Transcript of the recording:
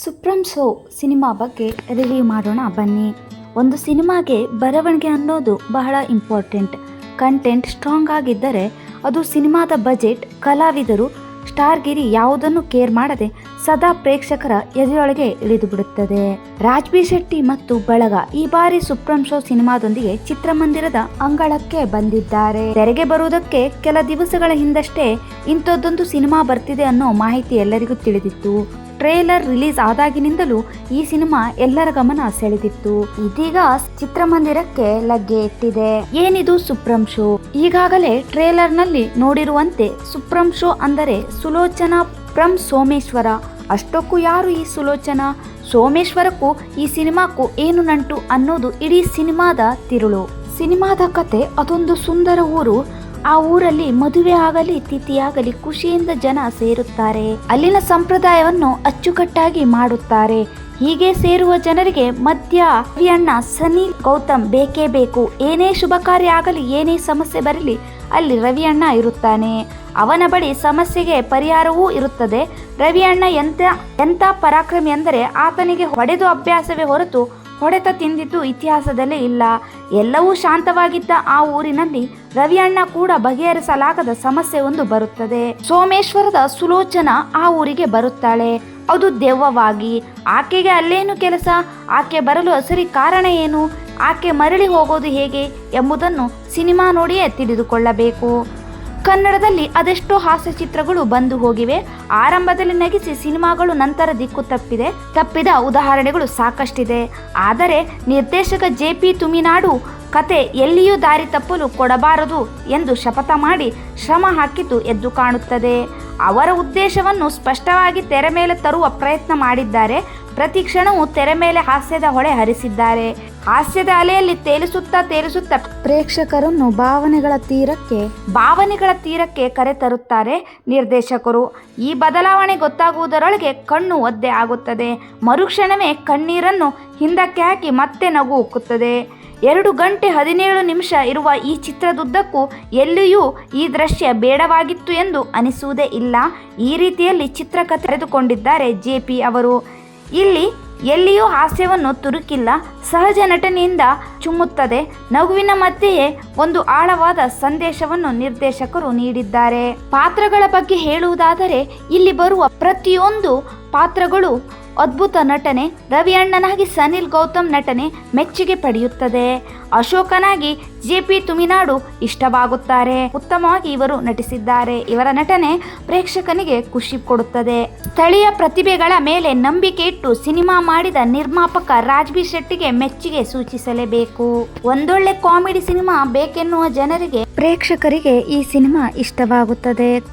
Supreme ಶೋ cinema ಬಗ್ಗೆ review ಮಾಡೋಣ, ಬನ್ನಿ. ಒಂದು ಸಿನಿಮಾಗೆ ಬರವಣಿಗೆ ಅನ್ನೋದು ಬಹಳ ಇಂಪಾರ್ಟೆಂಟ್ ಕಂಟೆಂಟ್ ಸ್ಟ್ರಾಂಗ್ ಆಗಿದ್ದರೆ ಅದು ಸಿನಿಮಾದ ಬಜೆಟ್ ಕಲಾವಿದರು ಸ್ಟಾರ್ಗಿರಿ ಯಾವುದನ್ನು ಕೇರ್ ಮಾಡದೆ ಸದಾ ಪ್ರೇಕ್ಷಕರ ಎದೆಯೊಳಗೆ ಇಳಿದು ಬಿಡುತ್ತದೆ ರಾಜ್ಬಿ ಶೆಟ್ಟಿ ಮತ್ತು ಬಳಗ ಈ ಬಾರಿ ಸುಪ್ರಂ ಶೋ ಸಿನಿಮಾದೊಂದಿಗೆ ಚಿತ್ರಮಂದಿರದ ಅಂಗಳಕ್ಕೆ ಬಂದಿದ್ದಾರೆ. ತೆರೆಗೆ ಬರುವುದಕ್ಕೆ ಕೆಲ ದಿವಸಗಳ ಹಿಂದಷ್ಟೇ ಇಂಥದ್ದೊಂದು ಸಿನಿಮಾ ಬರ್ತಿದೆ ಅನ್ನೋ ಮಾಹಿತಿ ಎಲ್ಲರಿಗೂ ತಿಳಿದಿತ್ತು. ಟ್ರೇಲರ್ ರಿಲೀಸ್ ಆದಾಗಿನಿಂದಲೂ ಈ ಸಿನಿಮಾ ಎಲ್ಲರ ಗಮನ ಸೆಳೆದಿತ್ತು. ಇದೀಗ ಚಿತ್ರಮಂದಿರಕ್ಕೆ ಲಗ್ಗೆ ಇಟ್ಟಿದೆ ಏನಿದು ಸುಪ್ರಂ ಶೋ? ಈಗಾಗಲೇ ಟ್ರೇಲರ್ನಲ್ಲಿ ನೋಡಿರುವಂತೆ ಸುಪ್ರಂ ಶೋ ಅಂದರೆ ಸುಲೋಚನಾ ಪ್ರಂ ಸೋಮೇಶ್ವರ. ಅಷ್ಟಕ್ಕೂ ಯಾರು ಈ ಸುಲೋಚನಾ? ಸೋಮೇಶ್ವರಕ್ಕೂ ಈ ಸಿನಿಮಾಕ್ಕೂ ಏನು ನಂಟು ಅನ್ನೋದು ಇಡೀ ಸಿನಿಮಾದ ತಿರುಳು. ಸಿನಿಮಾದ ಕತೆ ಅದೊಂದು ಸುಂದರ ಊರು ಆ ಊರಲ್ಲಿ ಮದುವೆ ಆಗಲಿ, ತಿಥಿಯಾಗಲಿ ಖುಷಿಯಿಂದ ಜನ ಸೇರುತ್ತಾರೆ. ಅಲ್ಲಿನ ಸಂಪ್ರದಾಯವನ್ನು ಅಚ್ಚುಕಟ್ಟಾಗಿ ಮಾಡುತ್ತಾರೆ. ಹೀಗೆ ಸೇರುವ ಜನರಿಗೆ ಮಧ್ಯ ಅಣ್ಣ ಸನಿ, ಗೌತಮ್ ಬೇಕೇ ಬೇಕು. ಏನೇ ಶುಭ ಕಾರ್ಯ ಆಗಲಿ, ಏನೇ ಸಮಸ್ಯೆ ಬರಲಿ, ಅಲ್ಲಿ ರವಿಯಣ್ಣ ಇರುತ್ತಾನೆ. ಅವನ ಬಳಿ ಸಮಸ್ಯೆಗೆ ಪರಿಹಾರವೂ ಇರುತ್ತದೆ. ರವಿಯಣ್ಣ ಎಂತ ಎಂತ ಪರಾಕ್ರಮಿ ಅಂದರೆ ಆತನಿಗೆ ಹೊಡೆದು ಅಭ್ಯಾಸವೇ ಹೊರತು ಹೊಡೆತ ತಿಂದಿದ್ದು ಇತಿಹಾಸದಲ್ಲೇ ಇಲ್ಲ. ಎಲ್ಲವೂ ಶಾಂತವಾಗಿದ್ದ ಆ ಊರಿನಲ್ಲಿ ರವಿಯಣ್ಣ ಕೂಡ ಬಗೆಹರಿಸಲಾಗದ ಸಮಸ್ಯೆ ಒಂದು ಬರುತ್ತದೆ. ಸೋಮೇಶ್ವರದ ಸುಲೋಚನ ಆ ಊರಿಗೆ ಬರುತ್ತಾಳೆ. ಅದು ದೆವ್ವವಾಗಿ. ಆಕೆಗೆ ಅಲ್ಲೇನು ಕೆಲಸ? ಆಕೆ ಬರಲು ಅಸರಿ ಕಾರಣ ಏನು? ಆಕೆ ಮರಳಿ ಹೋಗೋದು ಹೇಗೆ ಎಂಬುದನ್ನು ಸಿನಿಮಾ ನೋಡಿಯೇ ತಿಳಿದುಕೊಳ್ಳಬೇಕು. ಕನ್ನಡದಲ್ಲಿ ಅದೆಷ್ಟೋ ಹಾಸ್ಯ ಚಿತ್ರಗಳು ಬಂದು ಹೋಗಿವೆ. ಆರಂಭದಲ್ಲಿ ನಗಿಸಿ ಸಿನಿಮಾಗಳು ನಂತರ ದಿಕ್ಕು ತಪ್ಪಿದೆ. ತಪ್ಪಿದ ಉದಾಹರಣೆಗಳು ಸಾಕಷ್ಟಿದೆ. ಆದರೆ ನಿರ್ದೇಶಕ ಜೆ ಪಿ ತುಮಿನಾಡು ಕತೆ ಎಲ್ಲಿಯೂ ದಾರಿ ತಪ್ಪಲು ಕೊಡಬಾರದು ಎಂದು ಶಪಥ ಮಾಡಿ ಶ್ರಮ ಹಾಕಿದ್ದು ಎದ್ದು ಕಾಣುತ್ತದೆ. ಅವರ ಉದ್ದೇಶವನ್ನು ಸ್ಪಷ್ಟವಾಗಿ ತೆರೆ ಮೇಲೆ ತರುವ ಪ್ರಯತ್ನ ಮಾಡಿದ್ದಾರೆ. ಪ್ರತಿ ಕ್ಷಣವೂ ತೆರೆ ಮೇಲೆ ಹಾಸ್ಯದ ಹೊಳೆ ಹರಿಸಿದ್ದಾರೆ. ಹಾಸ್ಯದ ಅಲೆಯಲ್ಲಿ ತೇಲಿಸುತ್ತಾ ತೇಲಿಸುತ್ತಾ ಪ್ರೇಕ್ಷಕರನ್ನು ಭಾವನೆಗಳ ತೀರಕ್ಕೆ ಭಾವನೆಗಳ ತೀರಕ್ಕೆ ಕರೆತರುತ್ತಾರೆ ನಿರ್ದೇಶಕರು. ಈ ಬದಲಾವಣೆ ಗೊತ್ತಾಗುವುದರೊಳಗೆ ಕಣ್ಣು ಒದ್ದೆ ಆಗುತ್ತದೆ. ಮರುಕ್ಷಣವೇ ಕಣ್ಣೀರನ್ನು ಹಿಂದಕ್ಕೆ ಹಾಕಿ ಮತ್ತೆ ನಗು ಉಕ್ಕುತ್ತದೆ. ಎರಡು ಗಂಟೆ ಹದಿನೇಳು ನಿಮಿಷ ಇರುವ ಈ ಚಿತ್ರದುದ್ದಕ್ಕೂ ಎಲ್ಲಿಯೂ ಈ ದೃಶ್ಯ ಬೇಡವಾಗಿತ್ತು ಎಂದು ಅನಿಸುವುದೇ ಇಲ್ಲ. ಈ ರೀತಿಯಲ್ಲಿ ಚಿತ್ರಕ ತೆರೆದುಕೊಂಡಿದ್ದಾರೆ ಜೆ ಪಿ ಅವರು. ಇಲ್ಲಿ ಎಲ್ಲಿಯೂ ಹಾಸ್ಯವನ್ನು ತುರುಕಿಲ್ಲ. ಸಹಜ ನಟನೆಯಿಂದ ಚುಮ್ಮುತ್ತದೆ. ನಗುವಿನ ಮಧ್ಯೆಯೇ ಒಂದು ಆಳವಾದ ಸಂದೇಶವನ್ನು ನಿರ್ದೇಶಕರು ನೀಡಿದ್ದಾರೆ. ಪಾತ್ರಗಳ ಬಗ್ಗೆ ಹೇಳುವುದಾದರೆ ಇಲ್ಲಿ ಬರುವ ಪ್ರತಿಯೊಂದು ಪಾತ್ರಗಳು ಅದ್ಭುತ ನಟನೆ ರವಿ ಅಣ್ಣನಾಗಿ ಸನಿಲ್ ಗೌತಮ್ ನಟನೆ ಮೆಚ್ಚುಗೆ ಪಡೆಯುತ್ತದೆ. ಅಶೋಕನಾಗಿ ಜೆ ಪಿ ತುಮಿನಾಡು ಇಷ್ಟವಾಗುತ್ತಾರೆ. ಉತ್ತಮವಾಗಿ ಇವರು ನಟಿಸಿದ್ದಾರೆ. ಇವರ ನಟನೆ ಪ್ರೇಕ್ಷಕನಿಗೆ ಖುಷಿ ಕೊಡುತ್ತದೆ. ಸ್ಥಳೀಯ ಪ್ರತಿಭೆಗಳ ಮೇಲೆ ನಂಬಿಕೆ ಇಟ್ಟು ಸಿನಿಮಾ ಮಾಡಿದ ನಿರ್ಮಾಪಕ ರಾಜ್ಬಿ ಶೆಟ್ಟಿಗೆ ಮೆಚ್ಚುಗೆ ಸೂಚಿಸಲೇಬೇಕು. ಒಂದೊಳ್ಳೆ ಕಾಮಿಡಿ ಸಿನಿಮಾ ಬೇಕೆನ್ನುವ ಜನರಿಗೆ ಪ್ರೇಕ್ಷಕರಿಗೆ ಈ ಸಿನಿಮಾ ಇಷ್ಟವಾಗುತ್ತದೆ.